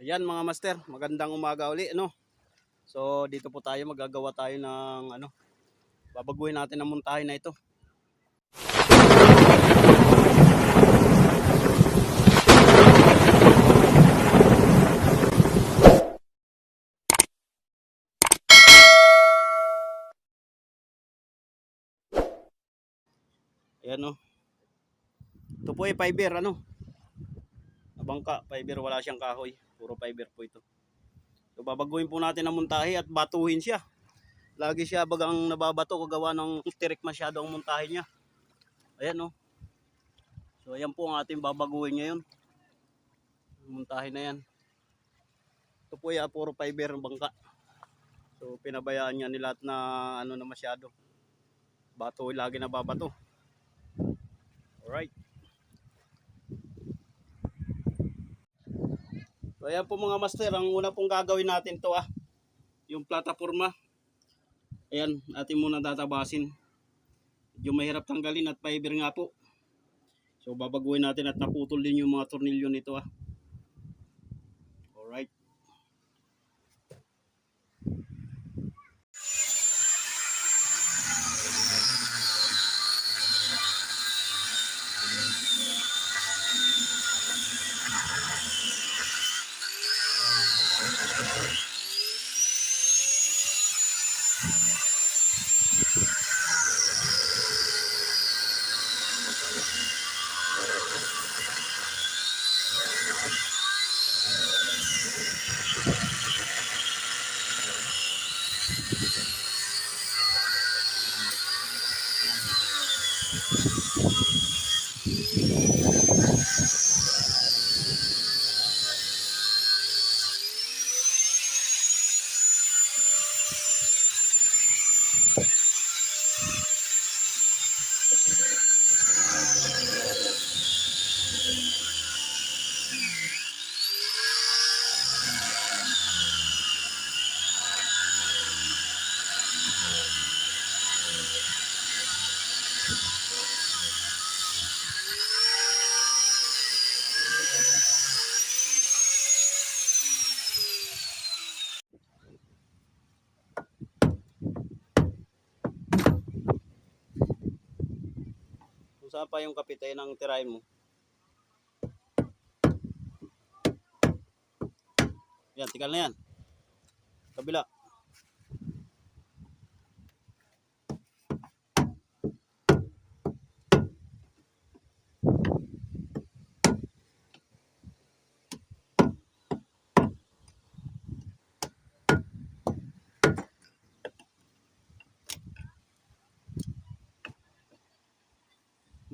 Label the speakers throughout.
Speaker 1: Ayan mga master, magandang umaga uli, ano? So, dito po tayo, magagawa tayo ng, ano, babaguhin natin ang muntahin na ito. Ayan, no? Ito po ay fiber, ano? Nabangka, fiber, wala siyang kahoy. Puro fiber po ito. So babaguhin po natin ang muntahe at batuhin siya. Lagi siya bagang nababato kagawa ng tirik masyado ang muntahe niya. Ayan no. So ayan po ang ating babaguhin ngayon. Muntahe na yan. Ito po ay puro fiber ng bangka. So pinabayaan niya nila at na ano na masyado. Bato lagi nababato. Alright. So ayan po mga master, ang una pong gagawin natin to ah. Yung plataforma. Ayan, atin muna tatabasin. Medyo mahirap tanggalin at fiber nga po. So babaguhin natin at naputol din yung mga tornilyo nito ah. Kung saan pa yung kapitay ng tirahin mo. Yan, tikal na yan. Kabila.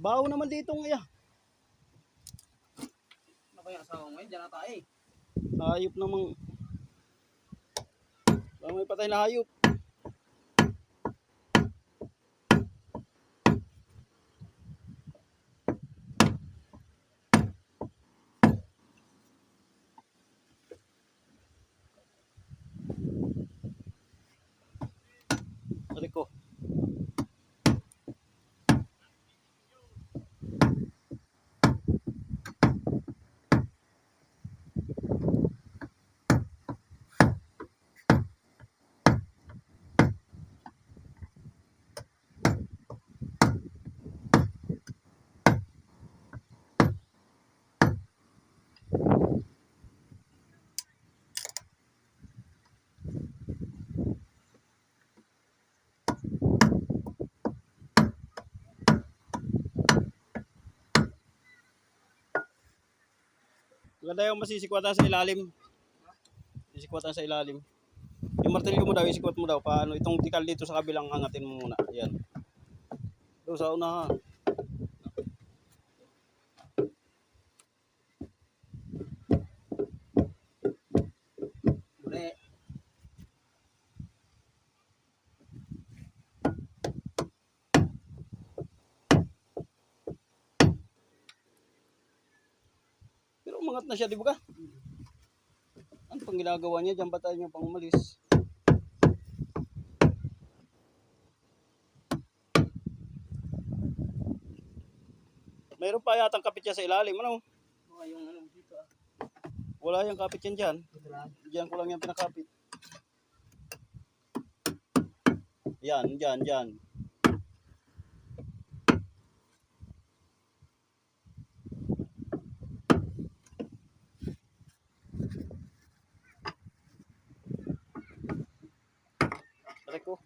Speaker 1: Baho naman dito ngaya.
Speaker 2: Ano kaya asawa mo ngayon? Diyan na tayo eh.
Speaker 1: Hayop namang. Baka may patay na hayop. Balik ko. Maganda yung masisikwatan sa ilalim. Sisikwatan sa ilalim. Yung martilyo mo daw, isikwat mo daw. Paano itong tikal dito sa kabilang angatin mo muna. Yan. Doon sa unahan.
Speaker 2: Muli.
Speaker 1: Umangat na siya, di ba ka? Ano pang ginagawa niya? Diyan ba tayo niya pang umalis? Mayroon pa yatang kapit sa ilalim. Ano?
Speaker 2: Baka yung ano dito ah.
Speaker 1: Wala yung kapit yan dyan. Diyan ko lang yan pinakapit. Yan, dyan, dyan. Aray ko.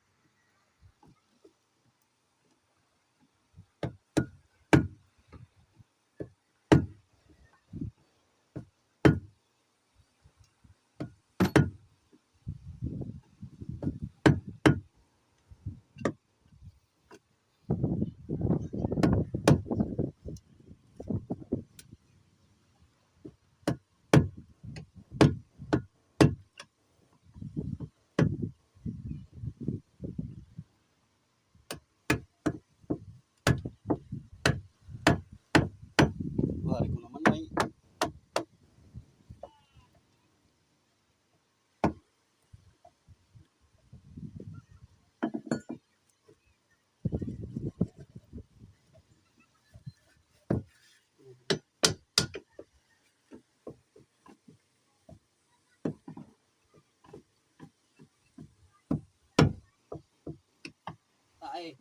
Speaker 1: Bari ko naman ay.
Speaker 2: Tae.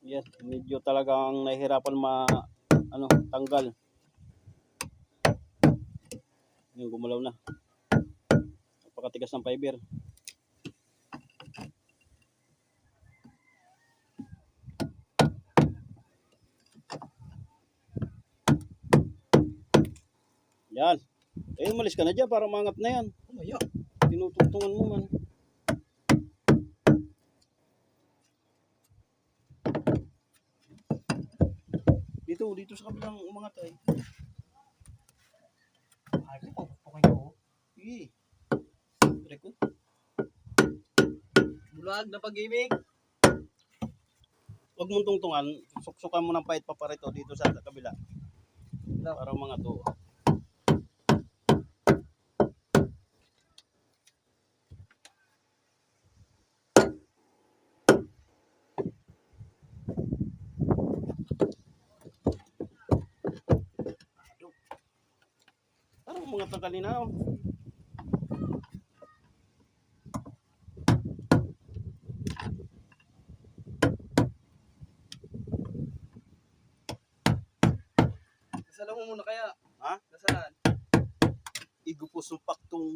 Speaker 1: Yes, medyo talagang nahihirapan ma ano, tanggal. Yung gumalaw na. Napakatigas ng fiber. Yan. Eh, umalis ka na dyan para mangat na yan.
Speaker 2: Umaya.
Speaker 1: Tinutungtungan mo man. Dito, dito sa kabilang umangat ay.
Speaker 2: Ay. Okay ko.
Speaker 1: Sige. Pre ko.
Speaker 2: Bulag na pag-ibig.
Speaker 1: Huwag mong tungtungan. Suksukan mo ng pahit paparito dito sa, sa kabila. Para mga to. Oh.
Speaker 2: Nasala mo muna kaya.
Speaker 1: Ha?
Speaker 2: Nasaan?
Speaker 1: Igupos ng paktong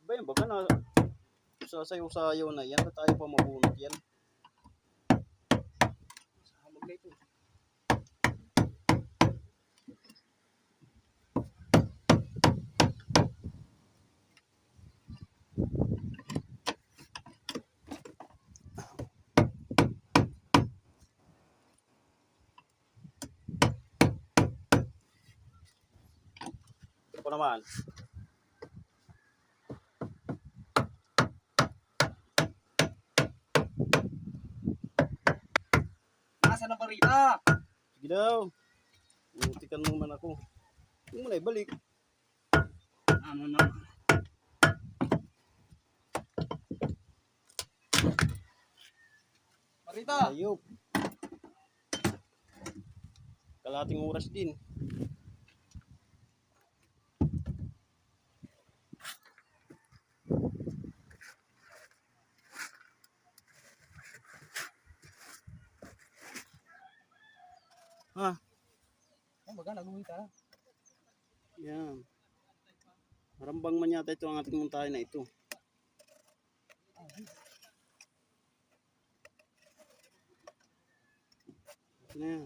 Speaker 1: ba yan baga na sasayaw-sayaw na yan na tayo pa mabunot yan
Speaker 2: Hamag na ito.
Speaker 1: ako naman
Speaker 2: Barita?
Speaker 1: sige daw Muntikan mo man ako hindi mo na ibalik
Speaker 2: Ano na? Barita!
Speaker 1: ayop kalahating oras din ha
Speaker 2: Oh, baga, nag-uwi ka.
Speaker 1: Yan. Marambang man yata ito ang ating muntahin na ito. Ito na yan.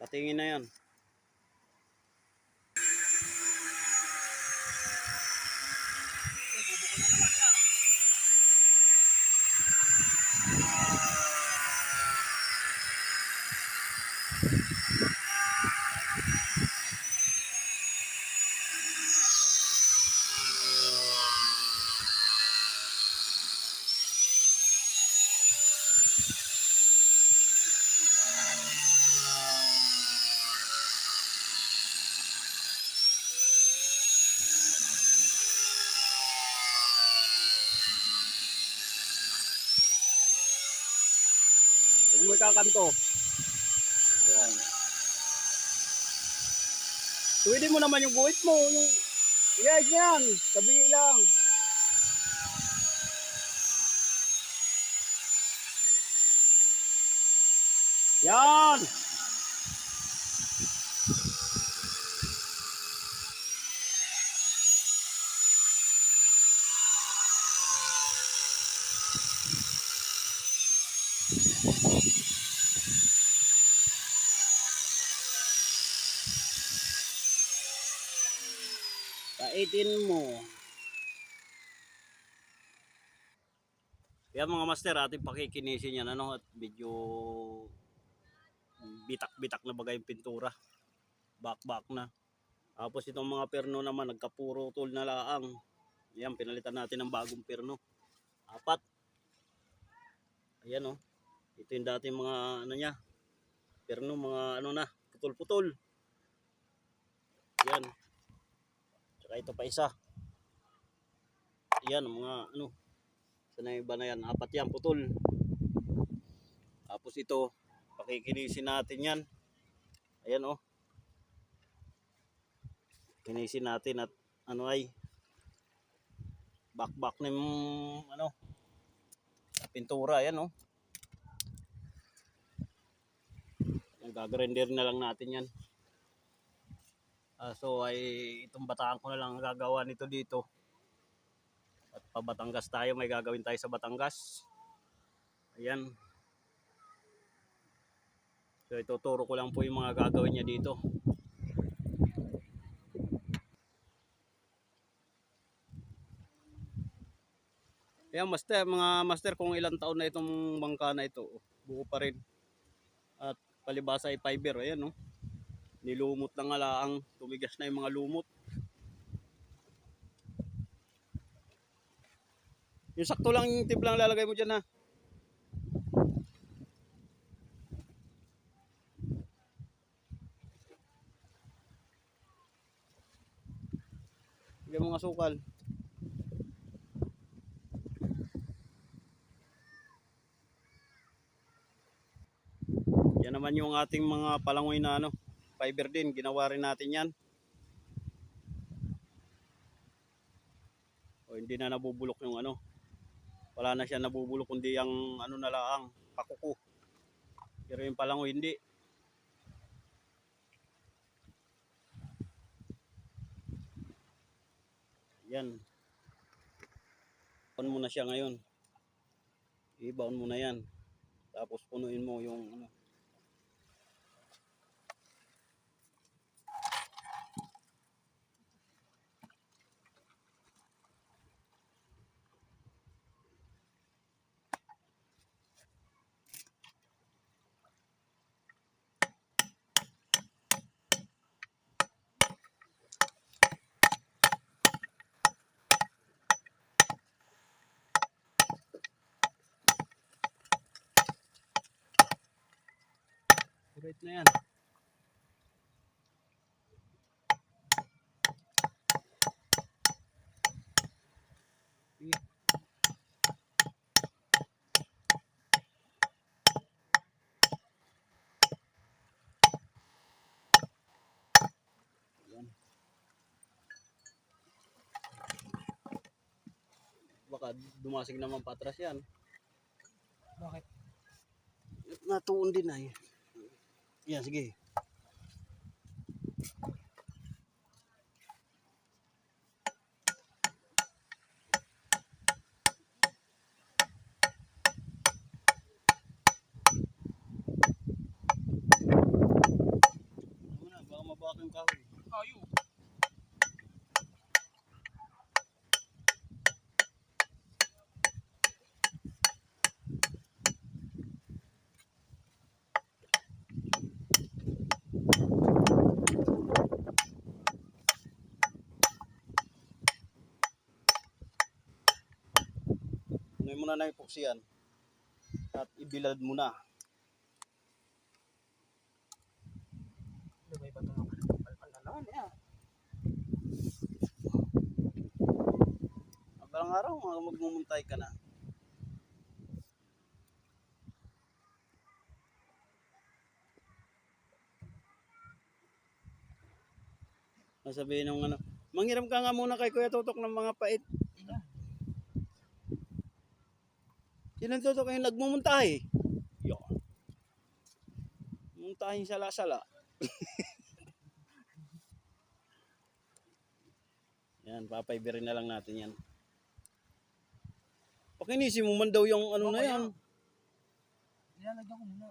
Speaker 1: Patingin na yan. Kakanto. Yan. Pwede mo naman yung guhit mo. Yung... Yes, yan. Tabi lang. Yan. Kaitin mo. Yan mga master, ating pakikinisin yan ano at medyo bitak-bitak na bagay yung pintura. Back-back na. Tapos itong mga perno naman nagkapuro tool na laang. Yan, pinalitan natin ng bagong perno. Apat. Ayan oh. Ito yung dating mga ano niya. Perno, mga ano na, putol-putol. Yan. Tsaka ito pa isa. Yan, mga ano. Sana yung iba na yan. Apat yan, putol. Tapos ito, pakikinisin natin yan. Ayan oh. Kinisin natin at ano ay back-back na yung ano pintura yan oh. Ang gagrender na lang natin yan. Ah, so ay itong bataan ko na lang ang gagawa nito dito. At pa tayo, may gagawin tayo sa Batangas. Ayan. So ituturo ko lang po yung mga gagawin niya dito. Ayan, master, mga master, kung ilang taon na itong bangka na ito, buo pa rin. At palibasa ay fiber, ayan no. Nilumot na nga laang, tumigas na yung mga lumot. Yung sakto lang yung timplang lalagay mo dyan ha. Bigyan mo nga sukal. Yan naman yung ating mga palangoy na ano, fiber din, ginawa rin natin yan. O hindi na nabubulok yung ano. Wala na siya nabubulok kundi ang ano na lang, pakuko. Pero yung palangoy hindi. Yan. On mo na siya ngayon. I-baon mo na yan. Tapos punuin mo yung ano. Na yan. Baka dumasig naman patras yan.
Speaker 2: Bakit?
Speaker 1: Natuon din ay. Yan, sige. muna ng ipuksiyan at ibilad muna.
Speaker 2: Lumay ba itong palpal na naman yan?
Speaker 1: Magbalang araw, magmumuntay ka na. Sasabihin ng ano, manghiram ka nga muna kay Kuya Tutok ng mga pait
Speaker 2: Yan.
Speaker 1: Ang Tutok yung nagmumuntahe? Yun. Muntahin sala-sala. yan, papaibirin na lang natin yan. Pakinisin mo man daw yung ano na
Speaker 2: Okay,
Speaker 1: yan.
Speaker 2: Ilalagyan ko muna.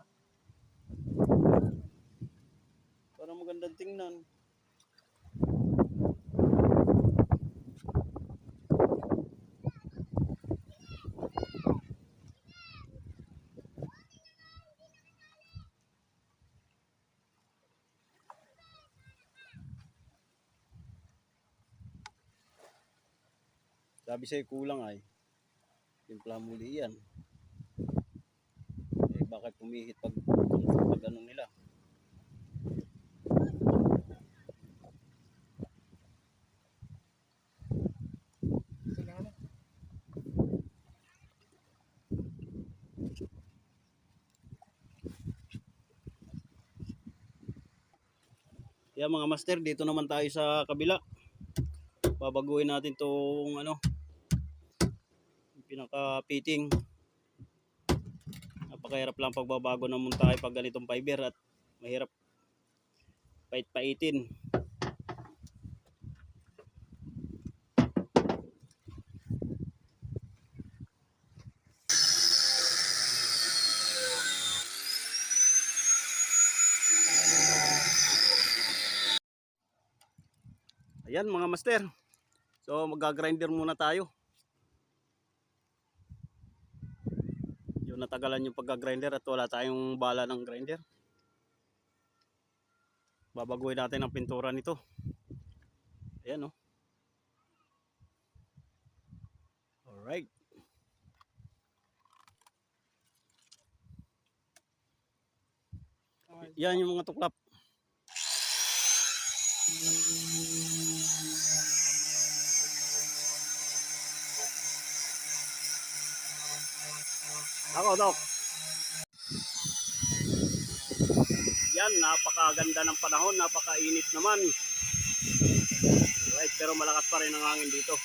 Speaker 1: Para magandang tingnan. Sabi sa'yo kulang ay. Timpla muli yan. Eh bakit pumihit pag, pag ano nila? Kaya mga master, dito naman tayo sa kabila. Babaguhin natin tong ano, pinaka-fitting. Napakahirap lang pagbabago ng muntahe pag ganitong fiber at mahirap pait-paitin. Ayan mga master. So mag-grinder muna tayo. Natagalan yung pagka-grinder at wala tayong bala ng grinder. Babaguhin natin ang pintura nito. Ayan oh. Alright. Yan yung mga tuklap. Ako, Dok. Yan, napakaganda ng panahon, napakainit naman. Right, pero malakas pa rin ang hangin dito.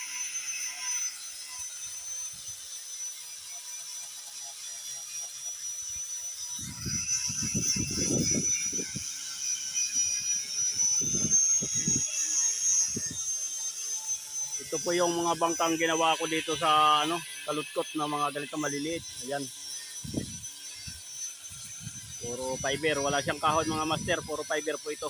Speaker 1: Ito po yung mga bangkang ginawa ko dito sa ano, kalutkot na mga ganito maliliit. Ayan. Puro fiber, wala siyang kahon mga master, puro fiber po ito.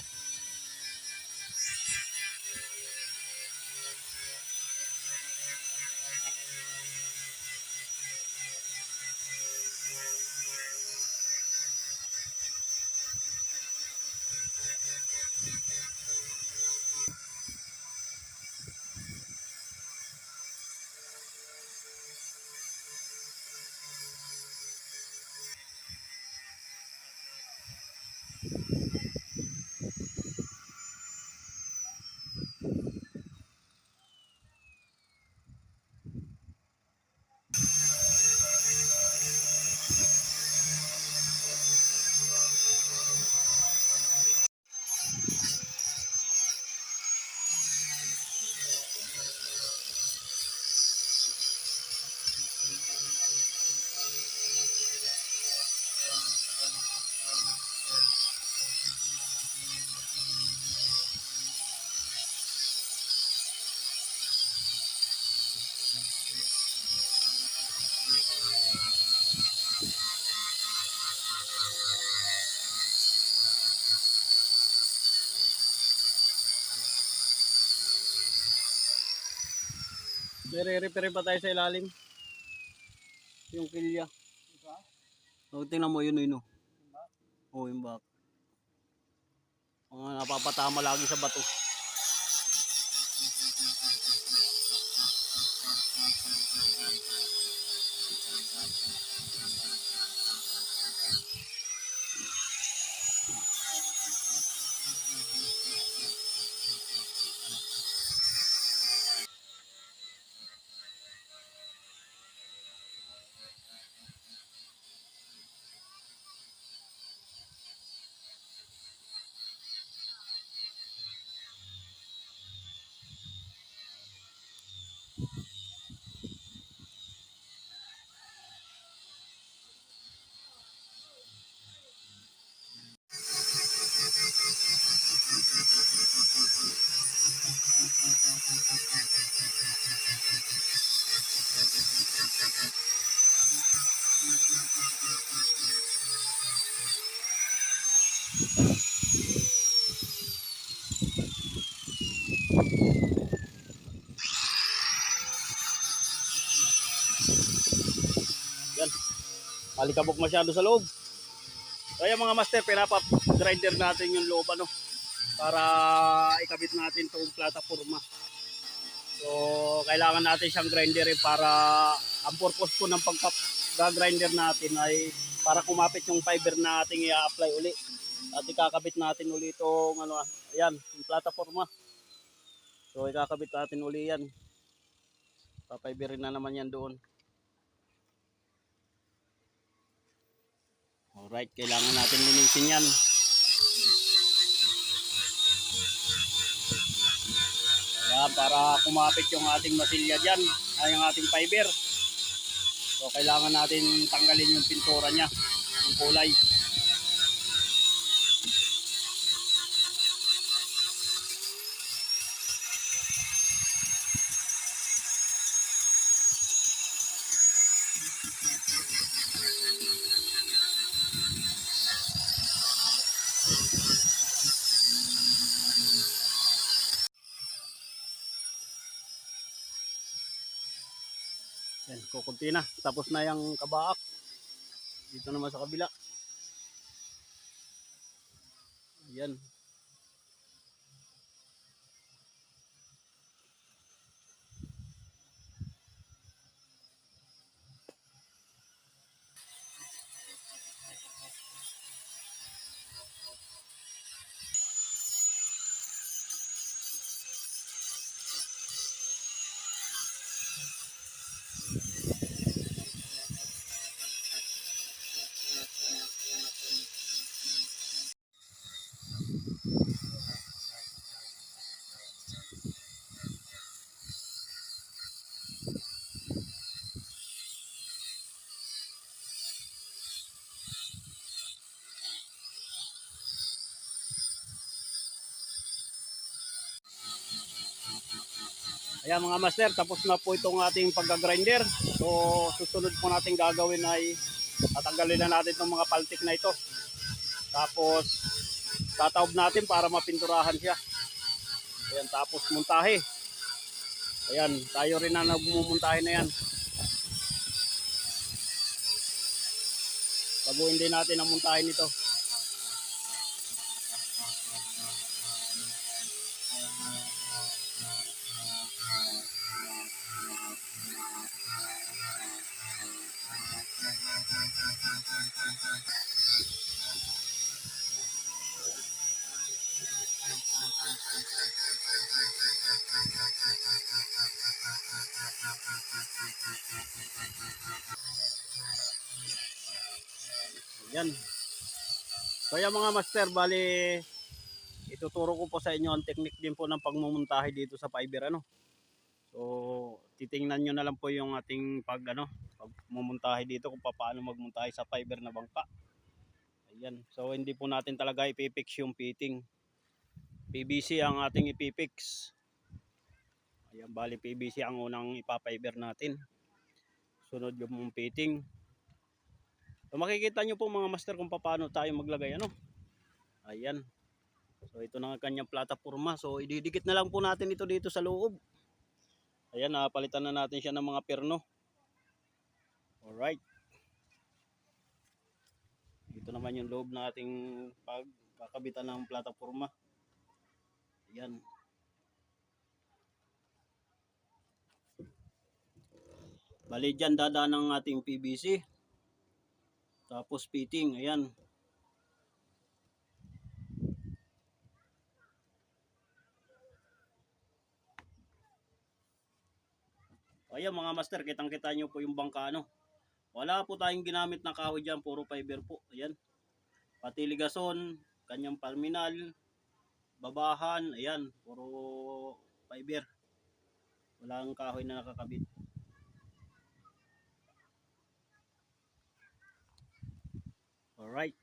Speaker 1: Nire-repair pa tayo sa ilalim. Yung kilya.
Speaker 2: Diba?
Speaker 1: O, tingnan mo yun, yun. O, yung back. Mga napapatama lagi sa bato. Yan. Malikabok masyado sa loob. Kaya mga master, pinapa-grinder natin yung loob ano para ikabit natin itong plataforma. So, kailangan natin siyang grinder eh para ang purpose po ng pagka-grinder natin ay para kumapit yung fiber na ating i-apply uli. At ikakabit natin uli itong ano, ayan, yung plataforma. So, ikakabit natin uli yan. Papiberin na naman yan doon. Alright, kailangan natin linisin yan. Ayan, para kumapit yung ating masilya dyan, ay yung ating fiber. So, kailangan natin tanggalin yung pintura niya, yung kulay. Yan, kukunti na. Tapos na yung kabaak. Dito naman sa kabila. Yan. Ayan mga master, tapos na po itong ating pagka-grinder. So, susunod po natin gagawin ay tatanggalin na natin itong mga paltik na ito. Tapos, tataob natin para mapinturahan siya. Ayan, tapos muntahe. Ayan, tayo rin na nagmumuntahe na yan. Baguhin din natin ang muntahe nito. Mga master, bali ituturo ko po sa inyo ang technique din po ng pagmumuntahe dito sa fiber ano. So titingnan nyo na lang po yung ating pag ano, pagmumuntahe dito kung paano magmuntahe sa fiber na bangka. Ayan. So hindi po natin talaga ipipix yung fitting. PVC ang ating ipipix. Ayan, bali PVC ang unang ipapiber natin. Sunod yung fitting. So makikita nyo po mga master kung paano tayo maglagay ano. Ayan. So ito na ang kanyang plataforma. So ididikit na lang po natin ito dito sa loob. Ayan, napalitan na natin siya ng mga perno. Alright. Ito naman yung loob na ating pagkakabitan ng plataforma. Ayan. Bali dyan dadaan ang ating PVC. Tapos fitting, ayan. Ayan mga master, kitang kita nyo po yung bangka ano. Wala po tayong ginamit na kahoy dyan, puro fiber po. Ayan. Pati ligason, kanyang terminal, babahan, ayan, puro fiber. Walang kahoy na nakakabit. Alright.